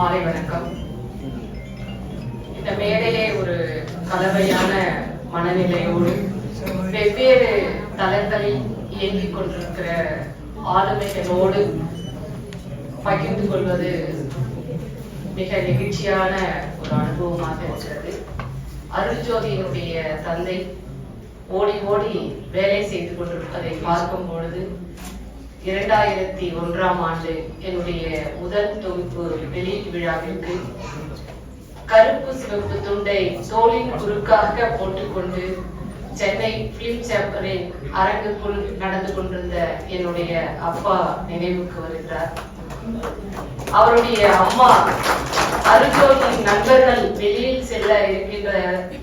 மாலை வணக்கம். இந்த மேடையிலே ஒரு கலவையான மனநிலையோடு வெவ்வேறு தளங்களில் இயங்கிக் கொண்டிருக்கிற ஆளுமைகளோடு பகிர்ந்து கொள்வது மிக நெகிழ்ச்சியான ஒரு அனுபவமாக இருக்கிறது. அருள்ஜோதியினுடைய தந்தை ஓடி ஓடி வேலை செய்து கொண்டிருப்பதை பார்க்கும் பொழுது இரண்டாயிரத்தி ஒன்றாம் ஆண்டு என்னுடைய முதல் தொகுப்பு வெளியீட்டு விழாவிற்கு கருப்பு சிவப்பு துண்டை தோளின் குறுக்காக போட்டுக்கொண்டு சென்னை பிலிம் சேம்பரின் அரங்குக்குள் நடந்து கொண்டிருந்த என்னுடைய அப்பா நினைவுக்கு வருகிறார். அவருடைய அம்மா அருஜோதியின் நண்பர்கள் வெளியில் செல்ல இருக்கின்ற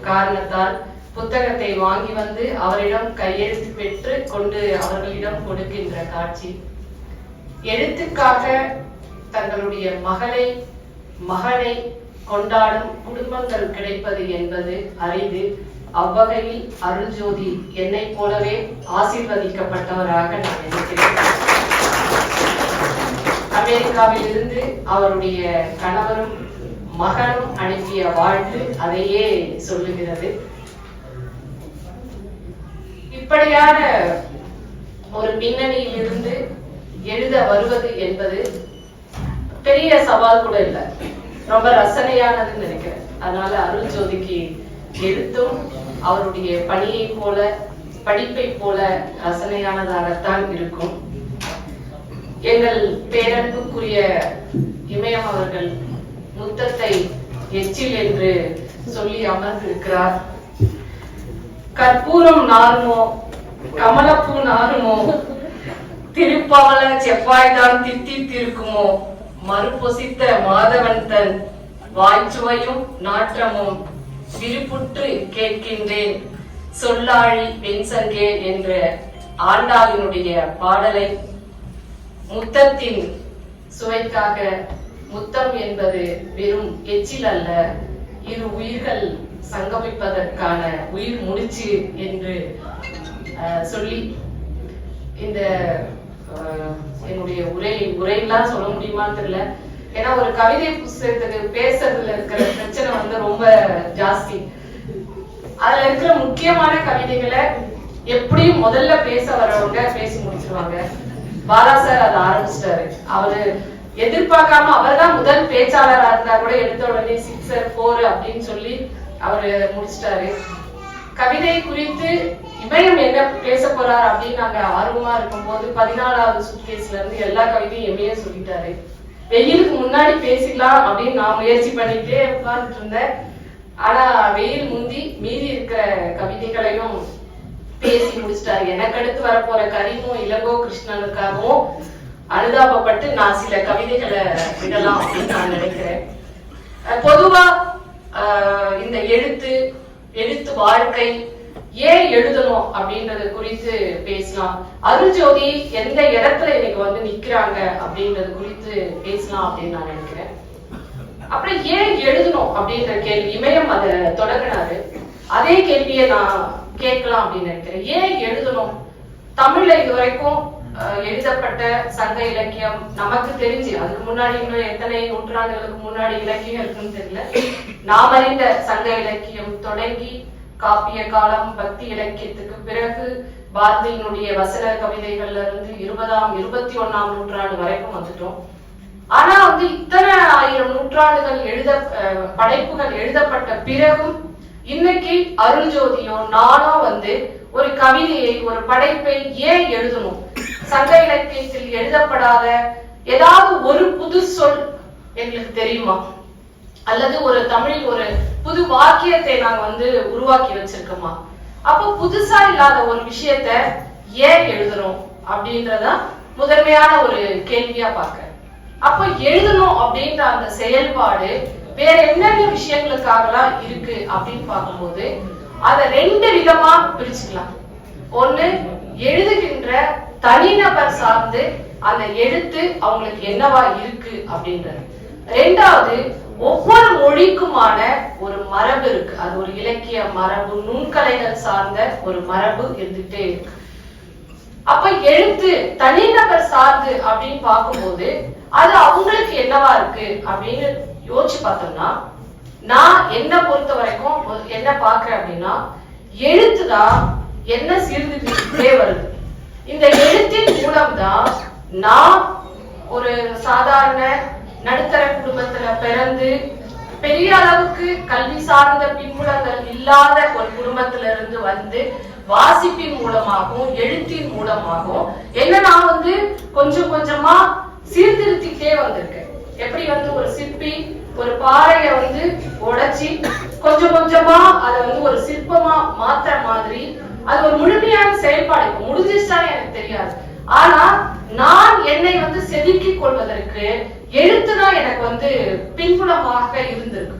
காரணத்தால் புத்தகத்தை வாங்கி வந்து அவரிடம் கையெழுத்து பெற்று கொண்டு அவர்களிடம் கொடுக்கின்ற காட்சி. எழுத்துக்காக தங்களுடைய மகளை மகனை கொண்டாடும் குடும்பங்கள் கிடைப்பது என்பது அரிது அவ்வகையில் அருள்ஜோதி என்னைப் போலவே ஆசீர்வதிக்கப்பட்டவராக நான் நினைக்கிறேன் அமெரிக்காவில் இருந்து அவருடைய கணவரும் மகனும் அனுப்பிய வாழ்த்து அதையே சொல்லுகிறது. இப்படியான ஒரு பின்னணியில் இருந்து எழுத வருவது என்பது பெரிய சவால் கூட இல்லை. ரொம்ப ரசனையானதுன்னு நினைக்கிறேன். அதனால அருள் ஜோதிக்கு எழுத்தும் அவருடைய பணியை போல படிப்பை போல ரசனையானதாகத்தான் இருக்கும். எங்கள் பேரன்புக்குரிய இமயம் அவர்கள் முத்தத்தை எச்சில் என்று சொல்லி அமர்ந்திருக்கிறார். கற்பூரம் நாருமோ? கமலப்பூ நாருமோ? திருப்பால செவ்வாய்தான் தித்தித்திருக்குமோ மறுபொசித்த மாதவன் தன் வாய்ச்சுவையும் நாற்றமும் விருப்புற்று கேட்கின்றேன். சொல்லாழி வெண்சங்கே என்ற ஆண்டாளினுடைய பாடலை முத்தத்தின் சுவைக்காக முத்தம் என்பது வெறும் எச்சில் அல்ல இரு உயிர்கள் சங்கமிப்பதற்கான உயிர் முடிச்சு என்று சொல்லி இந்த என்னுடைய உரை உரையெல்லாம் சொல்ல முடியுமான்னு தெரியல. ஏன்னா ஒரு கவிதை புஸ்தகத்துக்கு பேசுறதுல இருக்கிற பிரச்சனை வந்து ரொம்ப ஜாஸ்தி. அதுல இருக்கிற முக்கியமான கவிதைகளை எப்படியும் முதல்ல பேச வரவங்க பேசி முடிச்சிருவாங்க. பாலா சார் அதை ஆரம்பிச்சிட்டாரு. அவரு எதிர்பார்க்காம அவர்தான் முதல் பேச்சாளரா இருந்தா கூட எடுத்த உடனே சிக்ஸர் போர் அப்படின்னு சொல்லி அவர் முடிச்சிட்டாரு. கவிதை குறித்து இமயம் என்ன பேச போறார் அப்படின்னு நாங்க ஆர்வமா இருக்கும்போது பதினாலாவது சுட்கேஸ்ல இருந்து எல்லா கவிதையும் எம்ஏ சொல்லிட்டாரு. வெயிலுக்கு முன்னாடி பேசிக்கலாம் அப்படின்னு நான் முயற்சி பண்ணிட்டே உட்கார்ந்துட்டு இருந்தேன். ஆனா வெயில் முந்தி மீதி இருக்கிற கவிதைகளையும் பேசி முடிச்சிட்டாரு. எனக்கு அடுத்து வரப்போற கரிமும் இளங்கோ கிருஷ்ணனுக்காகவும் அனுதாபப்பட்டு நான் சில கவிதைகளை விடலாம் அப்படின்னு நான் நினைக்கிறேன். பொதுவா இந்த எழுத்து எழுத்து வாழ்க்கை ஏன் எழுதணும் அப்படின்றது குறித்து பேசலாம். அருள்ஜோதி எந்த இடத்துல இன்னைக்கு வந்து நிக்கிறாங்க அப்படின்றது குறித்து பேசலாம் அப்படின்னு நான் நினைக்கிறேன். அப்புறம் ஏன் எழுதணும் அப்படின்ற கேள்வி இமயம் அதை தொடங்கினாரு. அதே கேள்வியை நான் கேட்கலாம் அப்படின்னு நினைக்கிறேன். ஏன் எழுதணும்? தமிழ்ல இதுவரைக்கும் வரைக்கும் எழுதப்பட்ட சங்க இலக்கியம் நமக்கு தெரிஞ்சு அதுக்கு முன்னாடி இன்னும் எத்தனை நூற்றாண்டுகளுக்கு முன்னாடி இலக்கியம் இருக்குன்னு தெரியல. நாம் அறிந்த சங்க இலக்கியம் தொடங்கி காப்பிய காலம் பக்தி இலக்கியத்துக்கு பிறகு பாரதியினுடைய வசன கவிதைகள்ல இருந்து இருபதாம் இருபத்தி ஒண்ணாம் நூற்றாண்டு வரைக்கும் வந்துட்டோம். ஆனா வந்து இத்தனை ஆயிரம் நூற்றாண்டுகள் எழுத அஹ், படைப்புகள் எழுதப்பட்ட பிறகும் இன்னைக்கு அருள்ஜோதியோ நானோ வந்து ஒரு கவிதையை ஒரு படைப்பை ஏன் எழுதணும்? சங்க இலக்கியத்தில் எழுதப்படாத ஏதாவது ஒரு புது சொல் எங்களுக்கு தெரியுமா? அல்லது ஒரு தமிழில் ஒரு புது வாக்கியத்தை நாங்க வந்து உருவாக்கி வச்சிருக்கோமா? அப்போ புதுசா இல்லாத ஒரு விஷயத்த ஏன் எழுதுறோம் அப்படின்றத முதன்மையான ஒரு கேள்வியா பாக்க அப்ப எழுதணும் அப்படின்ற அந்த செயல்பாடு வேற என்னென்ன விஷயங்களுக்காகலாம் இருக்கு அப்படின்னு பார்க்கும்போது அதை ரெண்டு விதமா பிரிச்சுக்கலாம். ஒண்ணு எழுதுகின்ற தனிநபர் சார்ந்து அந்த எழுத்து அவங்களுக்கு என்னவா இருக்கு அப்படின்றது. ரெண்டாவது ஒவ்வொரு மொழிக்குமான ஒரு மரபு இருக்கு. அது ஒரு இலக்கிய மரபு நுண்கலைகள் சார்ந்த ஒரு மரபு இருந்துட்டே இருக்கு. அப்ப எழுத்து தனிநபர் சார்ந்து அப்படின்னு பார்க்கும்போது அது அவங்களுக்கு என்னவா இருக்கு அப்படின்னு யோசிச்சு பார்த்தோம்னா நான் என்ன பொறுத்த வரைக்கும் ஒரு- என்ன பாக்குறேன் அப்படின்னா எழுத்துதான் என்ன சீர்திருத்திட்டே வருது. இந்த எழுத்தின் மூலம்தான் நான் ஒரு சாதாரண நடுத்தர குடும்பத்துல பிறந்து பெரிய அளவுக்கு கல்வி சார்ந்த பின்புலங்கள் இல்லாத ஒரு குடும்பத்துல இருந்து வந்து வாசிப்பின் மூலமாகவும் எழுத்தின் மூலமாகவும் என்ன நான் வந்து கொஞ்சம் கொஞ்சமா சீர்திருத்திக்கிட்டே வந்திருக்கேன். எப்படி வந்து ஒரு சிற்பி ஒரு பாறையை வந்து உடைச்சி கொஞ்சம் கொஞ்சமா அதை வந்து ஒரு சிற்பமா மாத்துற மாதிரி அது ஒரு முழுமையான செயல்பாடு. இப்ப முடிஞ்சிருச்சான்னு எனக்கு தெரியாது. ஆனா நான் என்னை வந்து செதுக்கிக் கொள்வதற்கு எழுத்துதான் எனக்கு வந்து பின்புலமாக இருந்திருக்கு.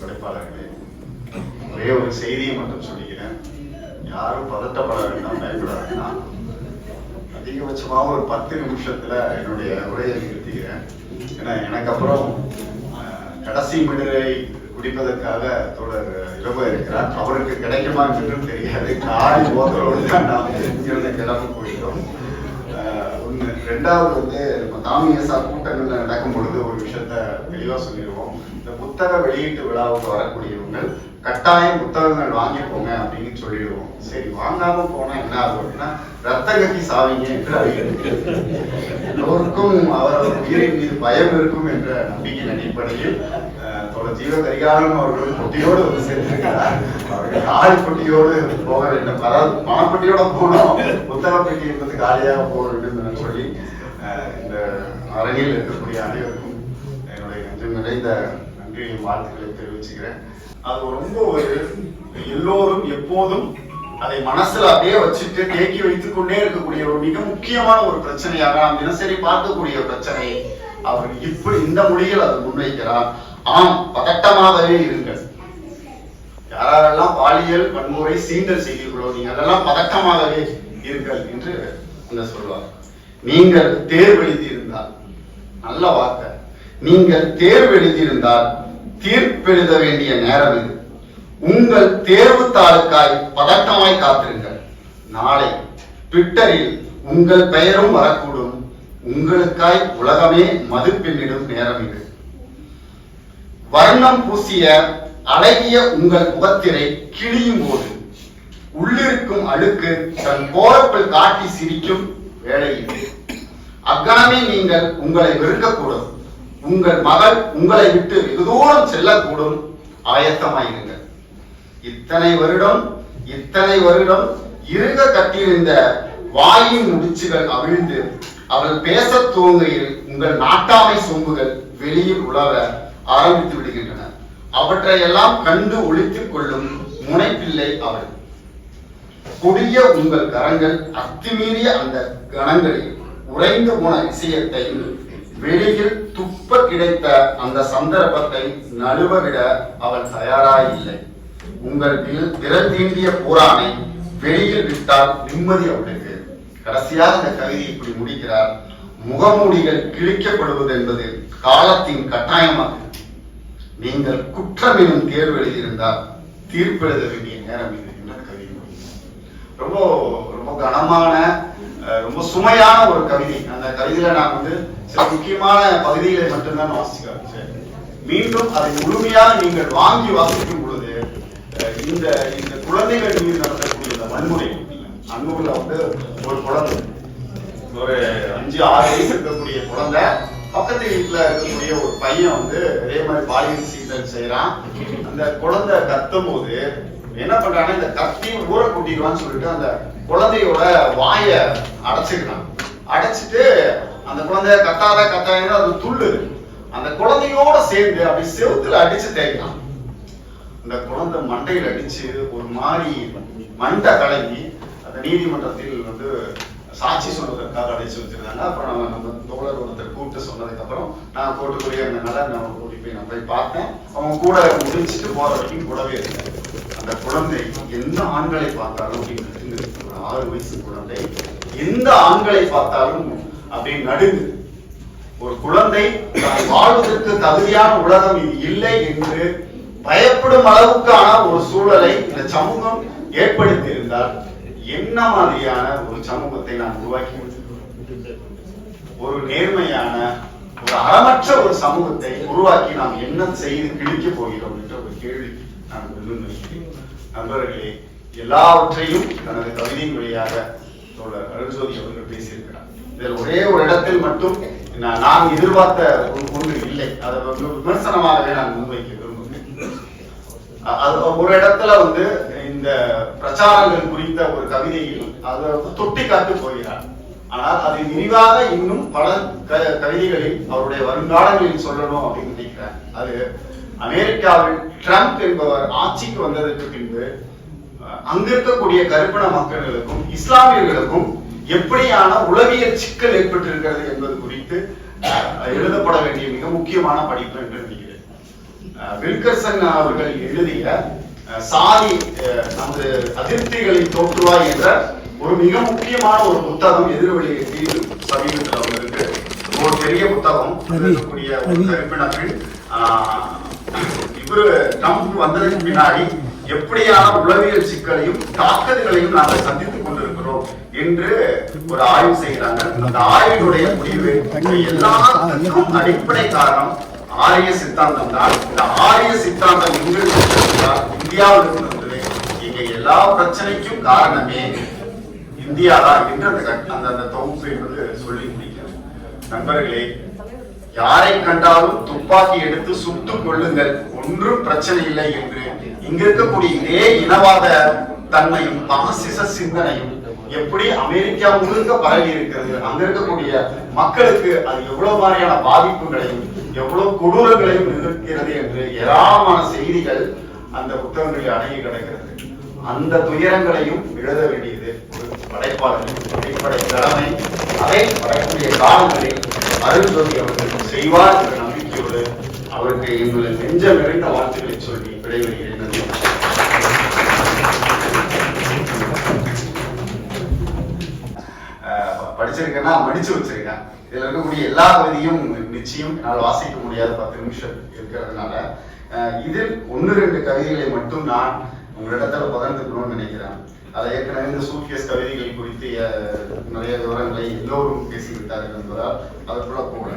படைப்பாளர்களே ஒரே ஒரு செய்தியை மட்டும் சொல்லிக்கிறேன். யாரும் பதட்டப்பட வேண்டாம் பயப்படாதுன்னா வேண்டாம் அதிகபட்சமா ஒரு பத்து நிமிஷத்துல என்னுடைய உரையை நிறுத்திக்கிறேன் ஏன்னா எனக்கு அப்புறம் கடைசி மிடரை குடிப்பதற்காக தொடர் இரவு இருக்கிறார் அவருக்கு கிடைக்குமா என்றும் தெரியாது. காய் போதலோடு தான் நாம் இங்கிருந்து கிளம்ப போயிட்டோம் ஒன்று ரெண்டாவது வந்து நம்ம தாமியசா கூட்டங்கள்ல நடக்கும் பொழுது ஒரு விஷயத்த தெளிவாக சொல்லிடுவோம். இந்த புத்தக வெளியீட்டு விழாவுக்கு வரக்கூடியவங்க கட்டாயம் புத்தகங்கள் வாங்கி போங்க அப்படின்னு சொல்லிடுவோம். சரி வாங்காம போனா என்ன ஆகும் அப்படின்னா ரத்த கட்டி சாவிங்க என்று எல்லோருக்கும் அவர் உயிரின் மீது பயம் இருக்கும் என்ற நம்பிக்கையின் அடிப்படையில் அஹ், ஜீவ கரிகாலன் அவர்கள் பொட்டியோடு வந்து சேர்ந்திருக்கிறார் அவர்கள் ஆள் பொட்டியோடு போக வேண்டும். அதாவது பணப்பட்டியோட போனோம் புத்தக பெட்டி என்பது காலியாக போக வேண்டும் என சொல்லி இந்த அரங்கில் இருக்கக்கூடிய அனைவருக்கும் என்னுடைய நெஞ்சம் நிறைந்த நன்றியை வாழ்த்துக்களை தெரிவிச்சுக்கிறேன். அது ரொம்ப ஒரு எல்லோரும் எப்போதும் அதை மனசுல அப்படியே வச்சுட்டு தேக்கி வைத்துக் கொண்டே இருக்கக்கூடிய ஒரு மிக முக்கியமான ஒரு பிரச்சனையாக நாம் தினசரி பார்க்கக்கூடிய பிரச்சனை அவர் இப்படி இந்த மொழியில் அதை முன்வைக்கிறார். ஆம் பதட்டமாகவே இருங்கள். யாரெல்லாம் பாலியல் வன்முறை சீண்டல் செய்தீர்களோ நீங்கள் அதெல்லாம் பதட்டமாகவே இருங்கள் என்று அந்த சொல்வார். நீங்கள் தேர்வு எழுதியிருந்தால் நல்ல வார்த்தை. நீங்கள் தேர்வு எழுதியிருந்தால் தீர்ப்பெழுத வேண்டிய நேரம் இது. உங்கள் தேர்வு தாளுக்காய் பதட்டமாய் காத்திருங்கள். நாளை ட்விட்டரில் உங்கள் பெயரும் வரக்கூடும். உங்களுக்காய் உலகமே மதிப்பெண்ணிடும் நேரம் இது. வர்ணம் பூசிய அழகிய உங்கள் முகத்திரை கிழியும் போது உள்ளிருக்கும் அழுக்கு தன் கோரப்பில் காட்டி சிரிக்கும் வேலையில்லை இது அக்கணமே நீங்கள் உங்களை வெறுக்கக்கூடும். உங்கள் மகள் உங்களை விட்டு வெகு தூரம் செல்லக்கூடும். ஆயத்தமாயிருங்கள். இத்தனை வருடம் இத்தனை வருடம் இருக கட்டியிருந்த வாயின் முடிச்சுகள் அவிழ்ந்து அவள் பேசத் துவங்கையில் உங்கள் நாட்டாமை சொம்புகள் வெளியில் உலக ஆரம்பித்து விடுகின்றன அவற்றையெல்லாம் கண்டு ஒழித்துக் கொள்ளும் முனைப்பில்லை அவள். கொடிய உங்கள் கரங்கள் அத்துமீறிய அந்த கணங்களில் உறைந்து போன விஷயத்தை வெளியில் துப்ப கிடைத்த அந்த சந்தர்ப்பத்தை நழுவவிட அவள் தயாராயில்லை. உங்கள் விரல் தீண்டிய பூரானை வெளியில் விட்டால் நிம்மதி அவளுக்கு. கடைசியாக இந்த கவிதை இப்படி முடிக்கிறார். முகமூடிகள் கிழிக்கப்படுவது என்பது காலத்தின் கட்டாயமாகும். நீங்கள் குற்றம் எனும் தேர்வு எழுதியிருந்தால் தீர்ப்பு எழுத வேண்டிய நேரம் இது என்ன கவிதை ரொம்ப ரொம்ப கனமான ரொம்ப சுமையான ஒரு கவிதை. அந்த கவிதையில நான் வந்து சில முக்கியமான பகுதிகளை மட்டும்தான் வாசிக்க ஆரம்பிச்சேன். மீண்டும் அதை முழுமையாக நீங்கள் வாங்கி வாசிக்கும் பொழுது இந்த இந்த குழந்தைகள் மீது நடத்தக்கூடிய இந்த வன்முறை அன்னூர்ல வந்து ஒரு குழந்தை ஒரு அஞ்சு ஆறு வயசு இருக்கக்கூடிய குழந்தை பக்கத்து வீட்டுல இருக்கக்கூடிய ஒரு பையன் வந்து இதே மாதிரி பாலியல் சீண்டல் செய்யறான் அந்த குழந்தை கத்தும் போது என்ன பண்றாங்கன்னா இந்த கத்தி ஊற கூட்டிடுவான்னு சொல்லிட்டு அந்த குழந்தையோட வாய அடைச்சுக்கிறான் அடைச்சிட்டு அந்த குழந்தைய கத்தாத கத்தாத அது துள்ளுது. அந்த குழந்தையோட சேர்ந்து அப்படி செவுத்துல அடிச்சு தேய்க்கிறான். அந்த குழந்தை மண்டையில் அடிச்சு ஒரு மாதிரி மண்டை கலங்கி அந்த நீதிமன்றத்தில் வந்து சாட்சி சொல்வதற்காக அடைச்சு வச்சிருந்தாங்க அப்புறம் நம்ம நம்ம தோழர் ஒருத்தர் கூப்பிட்டு சொன்னதுக்கு அப்புறம் நான் கோட்டுக்குரிய இருந்தனால நான் கூட்டி போய் நான் போய் பார்த்தேன். அவங்க கூட முடிச்சுட்டு போற வரைக்கும் கூடவே இருந்தேன். அந்த குழந்தை எந்த ஆண்களை பார்த்தாலும் அப்படின்னு ஒரு ஆறு வயசு குழந்தை. எந்த ஆண்களை பார்த்தாலும் அப்படி நடுங்கு ஒரு குழந்தை தான் வாழ்வதற்கு தகுதியான உலகம் இது இல்லை என்று பயப்படும் அளவுக்கான ஒரு சூழலை இந்த சமூகம் ஏற்படுத்தி இருந்தால் என்ன மாதிரியான ஒரு சமூகத்தை நாம் உருவாக்கி ஒரு நேர்மையான ஒரு அறமற்ற ஒரு சமூகத்தை உருவாக்கி நாம் என்ன செய்து கிழிக்க போகிறோம் என்ற ஒரு கேள்வி நான் முன்வைக்கிறேன் நண்பர்களே எல்லாவற்றையும் தனது கவிதையின் வழியாக தோழர் அருள்ஜோதி அவர்கள் பேசியிருக்கிறார். இதில் ஒரே ஒரு இடத்தில் மட்டும் நான் நான் எதிர்பார்த்த ஒரு ஒன்று இல்லை. அதை வந்து விமர்சனமாகவே நான் முன்வைக்கிறேன் ஒரு இடத்துல வந்து இந்த பிரச்சாரங்கள் குறித்த ஒரு கவிதையில் அதை வந்து தொட்டி காட்டு போகிறார். ஆனால் அதை விரிவாக இன்னும் பல க- கவிதைகளில் அவருடைய வருங்காலங்களில் சொல்லணும் அப்படின்னு நினைக்கிறேன் அது அமெரிக்காவில் ட்ரம்ப் என்பவர் ஆட்சிக்கு வந்ததற்கு பின்பு அங்க இருக்கக்கூடிய கருப்பின மக்களுக்கும் இஸ்லாமியர்களுக்கும் எப்படியான உளவியல் சிக்கல் ஏற்பட்டிருக்கிறது என்பது குறித்து எழுதப்பட வேண்டிய மிக முக்கியமான படிப்பு என்று நினைக்கிறேன். வில்கர்சன் அவர்கள் எழுதிய சாதி நமது அதிருப்திகளின் தோற்றுவாய் என்ற ஒரு மிக முக்கியமான ஒரு புத்தகம் எதிர்வெளியேற்றி சமீபத்தில் அவங்களுக்கு ஒரு பெரிய புத்தகம். இருக்கக்கூடிய ஒரு இவரு ட்ரம்ப் வந்ததுக்கு பின்னாடி எப்படியான உளவியல் சிக்கலையும் தாக்குதல்களையும் நாங்கள் சந்தித்துக் கொண்டிருக்கிறோம் என்று ஒரு ஆய்வு செய்கிறாங்க. அந்த ஆய்வினுடைய முடிவு எல்லாத்துக்கும் அடிப்படை காரணம் ஆரிய சித்தாந்தம் தான். இந்த ஆரிய சித்தாந்தம் எங்கிருந்து வந்ததென்றால் இந்தியாவில் இருந்து வந்தது. இங்க எல்லா பிரச்சனைக்கும் காரணமே இந்தியா தான் என்று அந்த அந்த தொகுப்பு என்பது சொல்லி முடிக்கிறது நண்பர்களே யாரை கண்டாலும் துப்பாக்கி எடுத்து சுட்டுக் கொள்ளுங்கள் ஒன்றும் பிரச்சனை இல்லை என்று இங்க இருக்கக்கூடிய இதே இனவாத தன்மையும் பாசிச சிந்தனையும் எப்படி அமெரிக்கா முழுக்க பரவி இருக்கிறது அங்க இருக்கக்கூடிய மக்களுக்கு அது எவ்வளவு மாதிரியான பாதிப்புகளையும் எவ்வளவு கொடூரங்களையும் இருக்கிறது என்று ஏராளமான செய்திகள் அந்த புத்தகங்களில் அடங்கி கிடக்கிறது. அந்த துயரங்களையும் எழுத வேண்டியது ஒரு படைப்பாளரின் அடிப்படை திறமை அதை வரக்கூடிய காலங்களில் அருள்ஜோதி அவர்கள் செய்வார் என்ற நம்பிக்கையோடு அவருக்கு எங்களை நெஞ்சம் நிறைந்த வார்த்தைகளை சொல்லி விடைபெறுகிறேன். படிச்சிருக்கேன்னா மடிச்சு வச்சிருக்கேன். இதுல இருக்கக்கூடிய எல்லா கவிதையும் நிச்சயம் என்னால் வாசிக்க முடியாத பத்து நிமிஷம் இருக்கிறதுனால அஹ் இதில் ஒன்று ரெண்டு கவிதைகளை மட்டும் நான் உங்களிடத்துல பகிர்ந்துக்கணும்னு நினைக்கிறேன். அதை ஏற்கனவே இந்த சூட்கேஸ் கவிதைகள் குறித்து நிறைய விவரங்களை எல்லோரும் பேசிவிட்டார்கள் என்பதால் அதற்குள்ள போகல.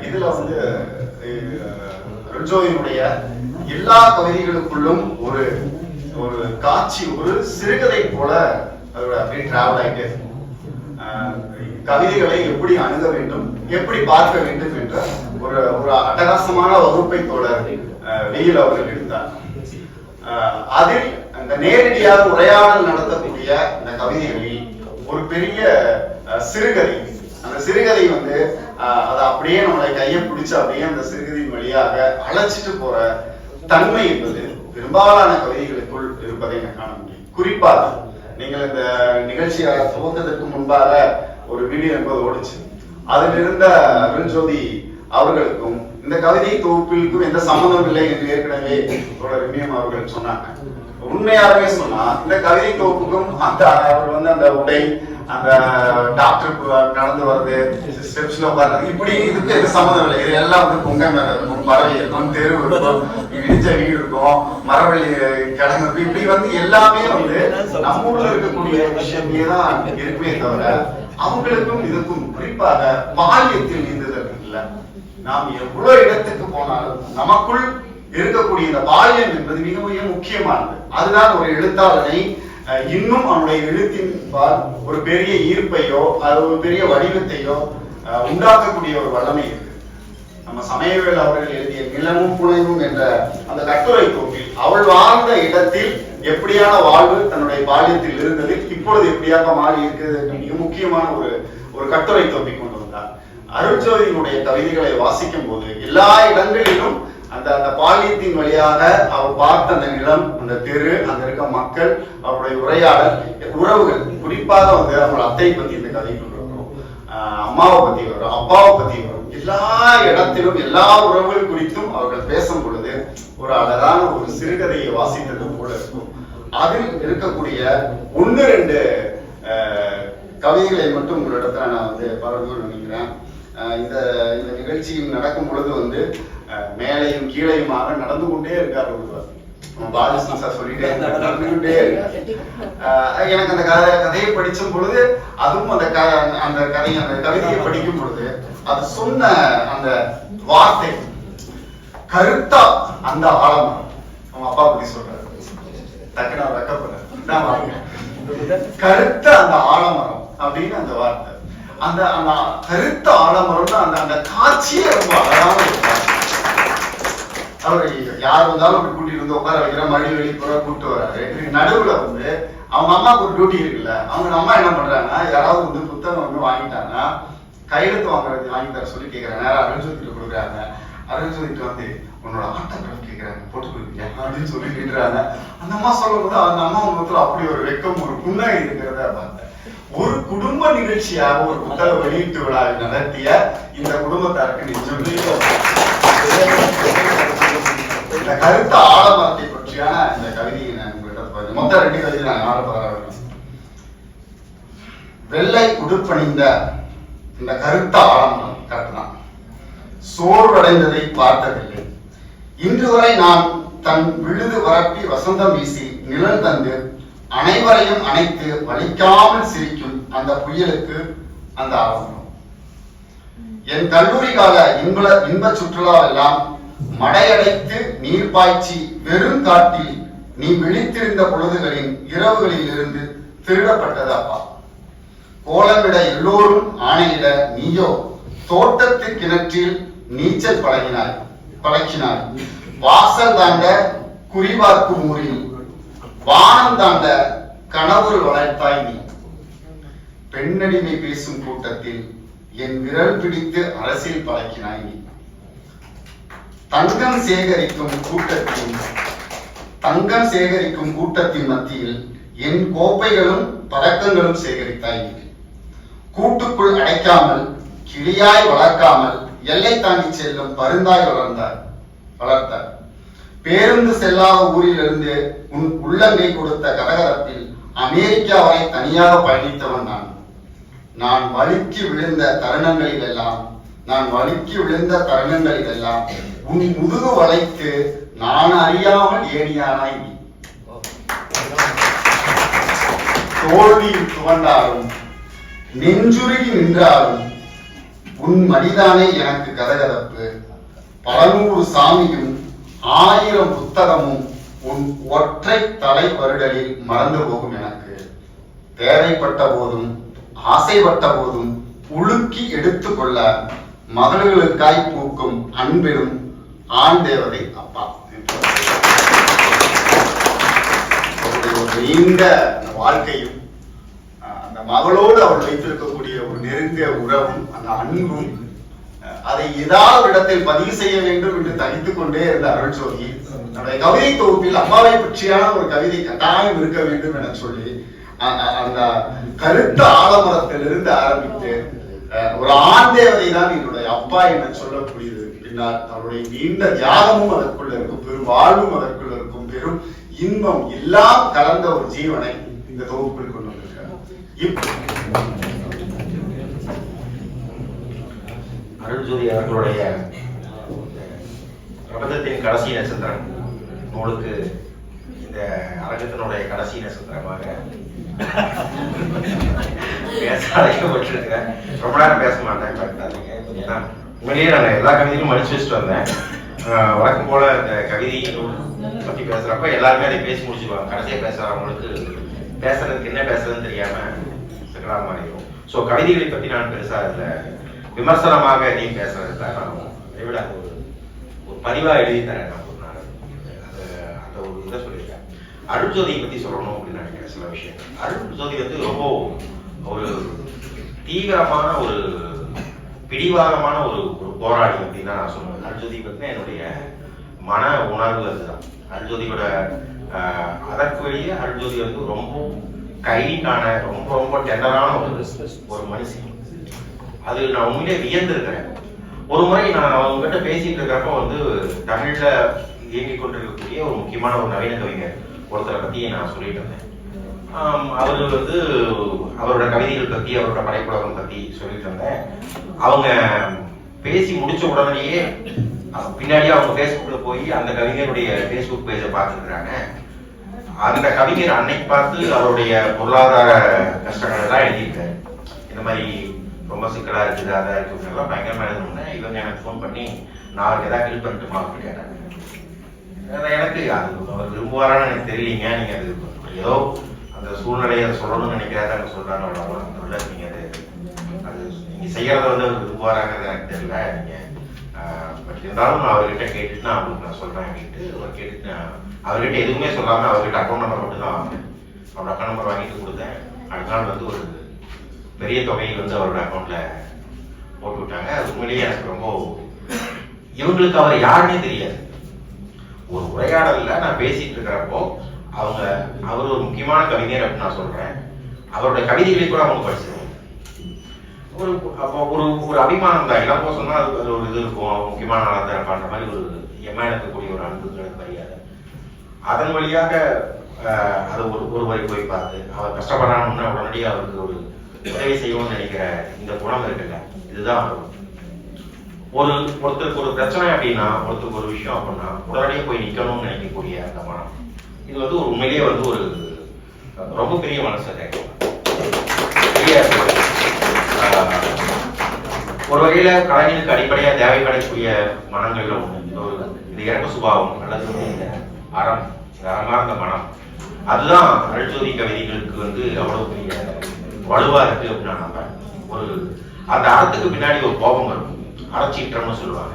இதுல வந்து அஹ், எல்லா கவிதைகளுக்குள்ளும் ஒரு ஒரு காட்சி ஒரு சிறுகதை போல அப்படியே டிராவல் ஆகிட்டே இருக்கும். கவிதைகளை எப்படி அணுக வேண்டும் எப்படி பார்க்க வேண்டும் என்ற ஒரு ஒரு அட்டகாசமான வகுப்பை தொடர் வெயில் அவர்கள் எடுத்தார். அதில் அந்த நேரடியாக உரையாடல் நடத்தக்கூடிய அந்த கவிதைகளில் ஒரு பெரிய சிறுகதை. அந்த சிறுகதை வந்து அதை அப்படியே நம்மளை கையை பிடிச்சு அப்படியே அந்த சிறுகதையின் வழியாக அழைச்சிட்டு போற தன்மை என்பது பெரும்பாலான கவிதைகளுக்குள் இருப்பதை நான் காண முடியும். குறிப்பாக நீங்கள் இந்த நிகழ்ச்சியை துவக்கத்திற்கு முன்பாக ஒரு வீடியோ என்பது ஓடிச்சு. அதில் இருந்த அருள்ஜோதி அவர்களுக்கும் இந்த கவிதை தொகுப்பிற்கும் எந்த சம்மந்தம் இல்லை என்று ஏற்கனவே தோழர் ரம்யம் அவர்கள் சொன்னாங்க. உண்மையாகவே சொன்னா இந்த கவிதை தொகுப்புக்கும் அந்த அவர் வந்து அந்த உடை அந்த டாக்டர் நடந்து வர்றது ஸ்டெப்ஸ்ல உட்கார்றது இப்படி இதுக்கு எது சம்மந்தம் இல்லை. இது எல்லாம் வந்து பொங்க மேல இருக்கும் பறவை இருக்கும் தெரு இருக்கும். இடிச்ச வீடு இருக்கும். மரவள்ளி கிழங்கு இருக்கும். இப்படி வந்து எல்லாமே வந்து நம்ம ஊர்ல இருக்கக்கூடிய விஷயமே தான் இருக்குமே தவிர அவங்களுக்கும் இதுக்கும் குறிப்பாக பாலியத்தில் நீந்துதல் இல்ல. நாம் எவ்வளவு இடத்துக்கு போனாலும் நமக்குள் இருக்கக்கூடிய இந்த பாலியம் என்பது மிக மிக முக்கியமானது. அதுதான் ஒரு எழுத்தாளனை இன்னும் அவனுடைய எழுத்தின் பால் ஒரு பெரிய ஈர்ப்பையோ அது ஒரு பெரிய வடிவத்தையோ உண்டாக்கக்கூடிய ஒரு வல்லமை இருக்கு. நம்ம சமயவேல் அவர்கள் எழுதிய நிலமும் புனைவும் என்ற அந்த கட்டுரை கோப்பில் அவள் வாழ்ந்த இடத்தில் எப்படியான வாழ்வு தன்னுடைய பாலியத்தில் இருந்தது இப்பொழுது எப்படியாக மாறி இருக்கிறது என்று மிக முக்கியமான ஒரு ஒரு கட்டுரை தொப்பி கொண்டு வந்தார். அருட்ஜோதியினுடைய கவிதைகளை வாசிக்கும் போது எல்லா இடங்களிலும் அந்த அந்த பாலியத்தின் வழியாக அவர் பார்த்த அந்த நிலம் அந்த தெரு அங்க இருக்க மக்கள் அவருடைய உரையாடல் உறவுகள் குறிப்பாக வந்து அவங்களோட அத்தை பத்தி இந்த கதை வரும் ஆஹ் அம்மாவை பத்தி வரும் அப்பாவை பத்தி வரும் எல்லா இடத்திலும் எல்லா உறவுகள் குறித்தும் அவர்கள் பேசும் பொழுது ஒரு அழகான ஒரு சிறுகதையை வாசித்தது போல இருக்கும். அதில் இருக்கக்கூடிய ஒன்று ரெண்டு ஆஹ், கவிதைகளை மட்டும் உங்களிடத்துல நான் வந்து பரவணும்னு நினைக்கிறேன் இந்த இந்த நிகழ்ச்சியில் நடக்கும் பொழுது வந்து மேலையும் கீழையுமாக நடந்து கொண்டே இருக்கார் ஒருவர். பாலகிருஷ்ணன் சார் சொல்லிட்டே நடந்துகிட்டே இருக்கார். எனக்கு அந்த கதை கதையை படிச்சும் பொழுது அதுவும் அந்த அந்த கதை அந்த கவிதையை படிக்கும் பொழுது அது சொன்ன அந்த வார்த்தை கருத்தா அந்த ஆழம் அவங்க அப்பா பத்தி சொல்றாரு. டக்குனு அவர். கருத்த அந்த ஆலமரம் அப்படின்னு அந்த வார்த்தை. அந்த அந்த கருத்த ஆலமரம்னு அந்த அந்த காட்சியே ரொம்ப அழகான ஒரு காட்சி. அவர் யார் வந்தாலும் அப்படி கூட்டிட்டு வந்து உட்கார வைக்கிற மழை வெளிப்புற கூட்டு வராரு. இதுக்கு நடுவுல வந்து அவங்க அம்மாவுக்கு ஒரு டியூட்டி இருக்குல்ல. அவங்க அம்மா என்ன பண்றாங்கன்னா யாராவது வந்து புத்தகம் வந்து வாங்கிட்டாங்கன்னா கையெழுத்து வாங்குறது வாங்கி தர சொல்லி கேட்கறாங்க நேரம் அருள் சொல்லிட்டு கொடுக்குறாங்க. அருள் சொல்லிட்டு வந்து உன்னோட ஆட்டோகிராஃப் கேட்கறாங்க போட்டு கொடுப்பீங்க அப்படின்னு சொல்லி கேட்டுறாங்க அந்த அம்மா சொல்லும் போது அந்த அம்மா முகத்துல அப்படி ஒரு வெக்கம் ஒரு புன்னகை இருக்கிறத பார்த்தேன். ஒரு குடும்ப நிகழ்ச்சியாக ஒரு புத்தக வெளியீட்டு விழாவை நடத்திய இந்த குடும்பத்தாருக்கு நிச்சயம் இந்த கருத்த ஆலமரத்தை பற்றியான இந்த கவிதையை நான் உங்கள்கிட்ட மொத்தம் ரெண்டு கவிதை நான் ஆறு பதறாங்க வெள்ளை உடுப்பணிந்த இந்த கருத்த ஆலமரம் கரெக்ட் சோர்வடைந்ததை பார்த்ததில்லை. இன்று வரை நான் தன் விழுது வரப்பி வசந்தம் வீசி நிழல் தந்து அனைவரையும் அணைத்து வலிக்காமல் சிரிக்கும் அந்த புயலுக்கு அந்த ஆலமரம் என் கல்லூரி கால இன்ப இன்ப சுற்றுலா எல்லாம் மடையடைத்து நீர் பாய்ச்சி வெறும் காட்டில் நீ விழித்திருந்த பொழுதுகளின் இரவுகளில் இருந்து திருடப்பட்டது அப்பா கோலமிட எல்லோரும் ஆணையிட நீயோ தோட்டத்து கிணற்றில் நீச்சல் பழகினாய் பழக்கினாய் வாசல் தாண்ட குறிபார்க்கும் ஊரில் வானம் தாண்ட கனவு வளர்த்தாய் நீ. பெண்ணடிமை பேசும் கூட்டத்தில் என் விரல் பிடித்து அரசியல் பழக்கினாய் நீ. தங்கம் சேகரிக்கும் கூட்டத்தின் தங்கம் சேகரிக்கும் கூட்டத்தின் மத்தியில் என் கோப்பைகளும் பதக்கங்களும் சேகரித்தாய். கூட்டுக்குள் அடைக்காமல் கிளியாய் வளர்க்காமல் எல்லை தாண்டி செல்லும் பருந்தாய் வளர்ந்தார் வளர்த்தார் பேருந்து செல்லாத ஊரிலிருந்து உன் உள்ளங்கை கொடுத்த கதகதப்பில் அமெரிக்கா வரை தனியாக பயணித்தவன் நான். நான் வழுக்கி விழுந்த தருணங்களில் எல்லாம் நான் வழுக்கி விழுந்த தருணங்கள் எல்லாம் உன் முதுகு வளைத்து நான் அறியாமல் ஏணியானாய் நீ. தோல்வியில் துவண்டாலும் நெஞ்சுருகி நின்றாலும் உன் மடிதானே எனக்கு கதகதப்பு. பலநூறு சாமியும் ஆயிரம் புத்தகமும் உன் ஒற்றை தலை வருடலில் மறந்து போகும் எனக்கு. தேவைப்பட்ட போதும் ஆசைப்பட்ட போதும் உழுக்கி எடுத்துக்கொள்ள மகள்களுக்காய் பூக்கும் அன்பிலும் ஆண் தேவதை அப்பா அவருடைய ஒரு நீண்ட வாழ்க்கையும் அந்த மகளோடு அவர் வைத்திருக்கக்கூடிய ஒரு நெருங்கிய உறவும் அந்த அன்பும் அதை ஏதாவது இடத்தில் பதிவு செய்ய வேண்டும் என்று தனித்துக் கொண்டே இருந்த சொல்லி நம்முடைய கவிதை தொகுப்பில் அம்மாவை பற்றியான ஒரு கவிதை கட்டாயம் இருக்க வேண்டும் என சொல்லி அந்த கருத்த ஆலமரத்திலிருந்து ஆரம்பித்து ஒரு ஆண் தேவதை தான் அதை அப்பா என சொல்லக்கூடியது. பின்னால் அவருடைய நீண்ட தியாகமும் அதற்குள்ள இருக்கும் பெரும் வாழ்வும் அதற்குள்ள இருக்கும் பெரும் இன்பம் எல்லாம் கலந்த ஒரு ஜீவனை இந்த தொகுப்பில் கொண்டு வந்திருக்கிறார். அருள்ஜோதி அவர்களுடைய பிரபந்தத்தின் கடைசி நட்சத்திரம். நூலுக்கு இந்த அரங்கத்தினுடைய கடைசி நட்சத்திரமாக பேச அழைக்கப்பட்டிருக்கிறேன் ரொம்ப நேரம் பேச மாட்டேன் பார்த்தாதீங்க ஏன்னா உண்மையிலேயே நான் எல்லா கவிதையும் மடிச்சு வச்சுட்டு வந்தேன். வழக்கம் போல இந்த கவிதை நூல் பத்தி பேசுறப்ப எல்லாருமே அதை பேசி முடிச்சுக்குவாங்க கடைசியா பேசுறவங்களுக்கு பேசுறதுக்கு என்ன பேசுறதுன்னு தெரியாம சிக்கலாக மாறிடும். ஸோ கவிதைகளை பத்தி நான் பெருசா இதுல விமர்சனமாக நீ பேசுறது தான் நான் விட ஒரு பதிவா எழுதி தரேன். நான் ஒரு நாள். அது அந்த ஒரு இதை சொல்லியிருக்கேன். அருள்ஜோதியை பத்தி சொல்லணும் அப்படின்னு நினைக்கிறேன் சில விஷயங்கள். அருள்ஜோதி வந்து ரொம்ப ஒரு தீவிரமான ஒரு பிடிவாதமான ஒரு ஒரு போராளி அப்படின்னு தான் நான் சொல்லுவேன். அருள்ஜோதி பத்தின என்னுடைய மன உணர்வு அதுதான். அருள்ஜோதியோட அதற்கு வெளியே அருள்ஜோதி வந்து ரொம்ப கைண்டான ரொம்ப ரொம்ப டெண்டரான ஒரு ஒரு மனுஷன். அது நான் உண்மையிலே வியந்திருக்கிறேன். ஒரு முறை நான் அவங்ககிட்ட பேசிட்டு இருக்கிறப்ப வந்து தமிழ்ல இயங்கிக் கொண்டிருக்கக்கூடிய ஒரு முக்கியமான ஒரு நவீன கவிஞர் ஒருத்தரை பத்தி நான் சொல்லிட்டு இருந்தேன். அவர் வந்து அவரோட கவிதைகள் பத்தி அவரோட படைப்புலகம் பத்தி சொல்லிட்டு இருந்தேன். அவங்க பேசி முடிச்ச உடனேயே பின்னாடியே அவங்க ஃபேஸ்புக்கில் போய் அந்த கவிஞருடைய ஃபேஸ்புக் பேஜை பார்த்துருக்குறாங்க. அந்த கவிஞர் அன்னைக்கு பார்த்து அவருடைய பொருளாதார கஷ்டங்கள் எல்லாம் எழுதியிருக்காரு. இந்த மாதிரி ரொம்ப சிக்கலா இருக்குது அதான் இருக்குது எல்லாம் பயங்கரமா எழுதணும்னு இவங்க எனக்கு ஃபோன் பண்ணி நான் அவருக்கு ஏதாவது ஹெல்ப் பண்ணிட்டுமா அப்படின்னு எனக்கு அது அவர் விரும்புவாரான்னு எனக்கு தெரியலீங்க. நீங்க அது ஏதோ அந்த சூழ்நிலையை சொல்லணும்னு நினைக்கிறாரு அங்க சொல்றாங்க அவ்வளவுதான் சொல்ல நீங்க அது அது நீங்க செய்யறத வந்து அவர் விரும்புவாராங்கிறது எனக்கு தெரியல. நீங்க பட் இருந்தாலும் நான் அவர்கிட்ட கேட்டுட்டு நான் அவங்களுக்கு நான் சொல்றேன் அப்படின்ட்டு அவர் கேட்டுட்டு நான் அவர்கிட்ட எதுவுமே சொல்லாம அவர்கிட்ட அக்கௌண்ட் நம்பர் மட்டும் தான் வாங்கினேன். அவரோட அக்கௌண்ட் நம்பர் வாங்கிட்டு கொடுத்தேன். அடுத்த நாள் வந்து ஒரு பெரிய தொகையை வந்து அவரோட அக்கௌண்ட்ல போட்டு விட்டாங்க. அது உண்மையிலேயே எனக்கு ரொம்ப இவங்களுக்கு அவர் யாருன்னே தெரியாது. ஒரு உரையாடல்ல நான் பேசிட்டு இருக்கிறப்போ அவங்க அவர் ஒரு முக்கியமான கவிஞர் அப்படின்னு நான் சொல்றேன். அவரோட கவிதைகளை கூட அவங்க படிச்சிருவாங்க. ஒரு அப்போ ஒரு ஒரு அபிமானம் தான். இளம்போ சொன்னா அது அது ஒரு இது இருக்கும். முக்கியமான ஆளா தான் இருப்பான்ற மாதிரி ஒரு எம்மா இருக்கக்கூடிய ஒரு அன்பு எனக்கு மரியாதை. அதன் வழியாக அது ஒரு ஒரு வரி போய் பார்த்து அவர் கஷ்டப்படுறான்னு உடனடியாக அவருக்கு ஒரு உதவி செய்யணும்னு நினைக்கிற இந்த குணம் இருக்குல்ல இதுதான் அவர் ஒரு ஒருத்தருக்கு ஒரு பிரச்சனை அப்படின்னா ஒருத்தருக்கு ஒரு விஷயம் அப்படின்னா உடனடியே போய் நிக்கணும்னு நினைக்கக்கூடிய அந்த மனம். இது வந்து ஒரு உண்மையிலேயே வந்து ஒரு ரொம்ப பெரிய மனசு பெரிய ஒரு வகையில கலைஞருக்கு அடிப்படையா தேவைப்படக்கூடிய மனங்கள்ல ஒண்ணு. இது ஒரு இறக்க சுபாவம் அல்லது இந்த அறம் அறமார்ந்த மனம். அதுதான் அருள்ஜோதி கவிதைகளுக்கு வந்து அவ்வளவு பெரிய வலுவா இருக்கு அப்படின்னு நான் நம்புறேன். ஒரு அந்த அறத்துக்கு பின்னாடி ஒரு கோபம் இருக்கும் அறச்சீற்றம்னு சொல்லுவாங்க.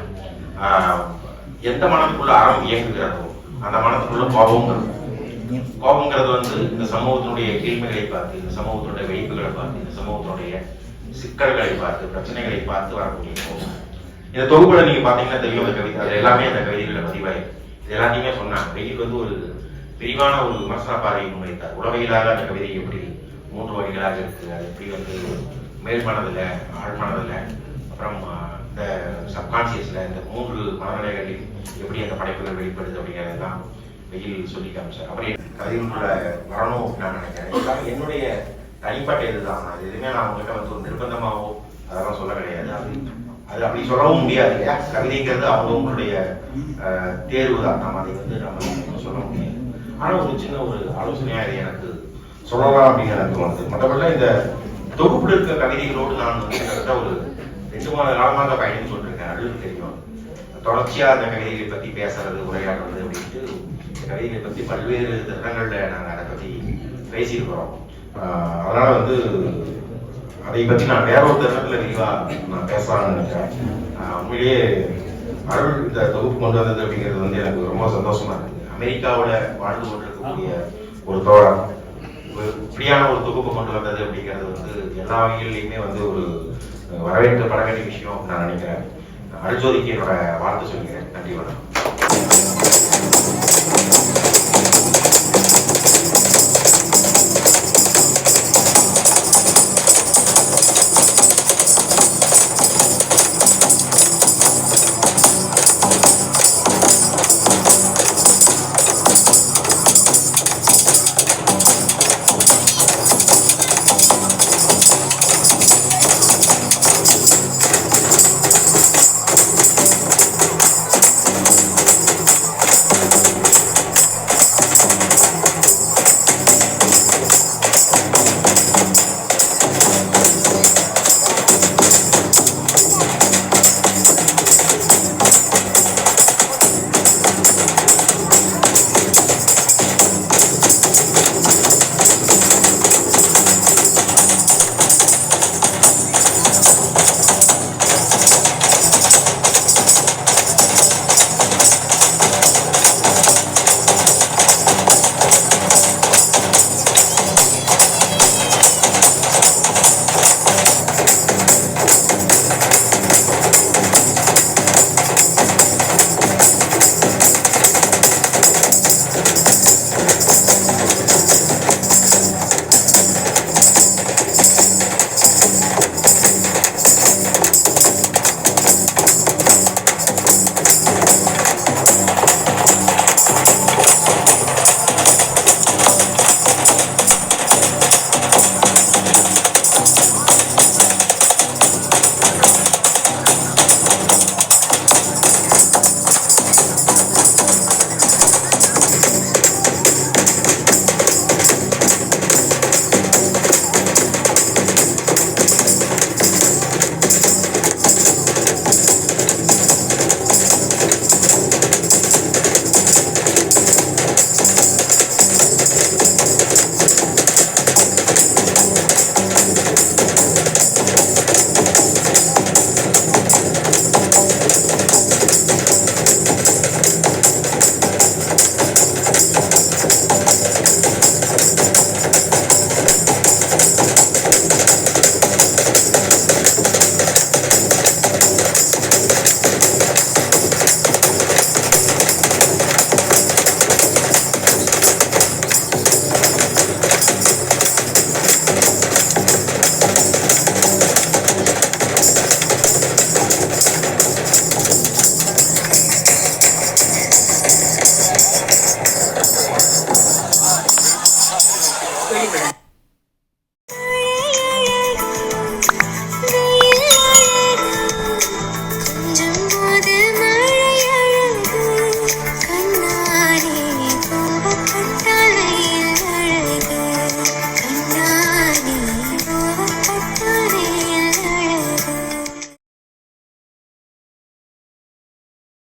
எந்த மனத்துக்குள்ள அறம் இயங்குகிறதோ அந்த மனத்துக்குள்ள கோபங்கள் கோபங்கிறது வந்து இந்த சமூகத்தினுடைய கீழ்மைகளை பார்த்து இந்த சமூகத்தினுடைய வைப்புகளை பார்த்து இந்த சமூகத்தினுடைய சிக்கல்களை பார்த்து பிரச்சனைகளை பார்த்து வரக்கூடிய கோபம். இந்த தொகுப்புல நீங்க பாத்தீங்கன்னா தெரியும் அந்த கவிதை. அது எல்லாமே அந்த கவிதைகளை பதிவாயிருக்கு. இது எல்லாத்தையுமே சொன்னாங்க. வெயில் வந்து ஒரு விரிவான ஒரு விமர்சன பார்வையை முன்வைத்தார். உளவியலாக அந்த கவிதை எப்படி மூன்று வழிகளாக இருக்கு. அது எப்படி வந்து மேல்மனதில் ஆழ்மனதில் அப்புறம் இந்த சப்கான்சியஸில் இந்த மூன்று மனநிலைகளில் எப்படி அந்த படைப்புகள் வெளிப்படுது அப்படிங்கிறதெல்லாம் வெயில் சொல்லி காமிச்சார். அப்படி கவிதைக்குள்ள வரணும் அப்படின்னு நான் நினைக்கிறேன். இதெல்லாம் என்னுடைய தனிப்பட்ட இதுதான். அது எதுவுமே நான் உங்ககிட்ட வந்து ஒரு நிர்பந்தமாகவோ அதெல்லாம் சொல்ல கிடையாது. அது அது அப்படி சொல்லவும் முடியாது இல்லையா? கவிதைங்கிறது அவங்கவுங்களுடைய தேர்வு தான் நம்ம அதை வந்து நம்ம சொல்ல முடியாது. ஆனால் ஒரு சின்ன ஒரு ஆலோசனையாக இது எனக்கு சொல்லலாம் அப்படிங்கிற தோணுது. மற்றபடி இந்த தொகுப்பில் இருக்க கவிதைகளோடு நான் வந்து கிட்டத்தட்ட ஒரு ரெண்டு மாத காலமாக பயணித்து கொண்டிருக்கேன் அழுது தெரியும். தொடர்ச்சியா அந்த கவிதைகளை பத்தி பேசுறது உரையாடுறது அப்படின்ட்டு இந்த கவிதைகளை பத்தி பல்வேறு திட்டங்கள்ல நாங்க அதை பத்தி பேசியிருக்கிறோம். அதனால வந்து அதை பத்தி நான் வேற ஒரு தருணத்துல விரிவா நான் பேசலாம்னு நினைக்கிறேன். உண்மையிலேயே அருள் இந்த தொகுப்பு கொண்டு வந்தது அப்படிங்கிறது வந்து எனக்கு ரொம்ப சந்தோஷமா இருக்கு. அமெரிக்காவுல வாழ்ந்து கொண்டிருக்கக்கூடிய ஒரு தோழம் ஒரு இப்படியான ஒரு தொகுப்பு கொண்டு வந்தது அப்படிங்கிறது வந்து எல்லா வகையிலையுமே வந்து ஒரு வரவேற்கப்பட வேண்டிய விஷயம் நான் நினைக்கிறேன். அருஜோதிக்கு என்னோட வாழ்த்து சொல்கிறேன். நன்றி வணக்கம்.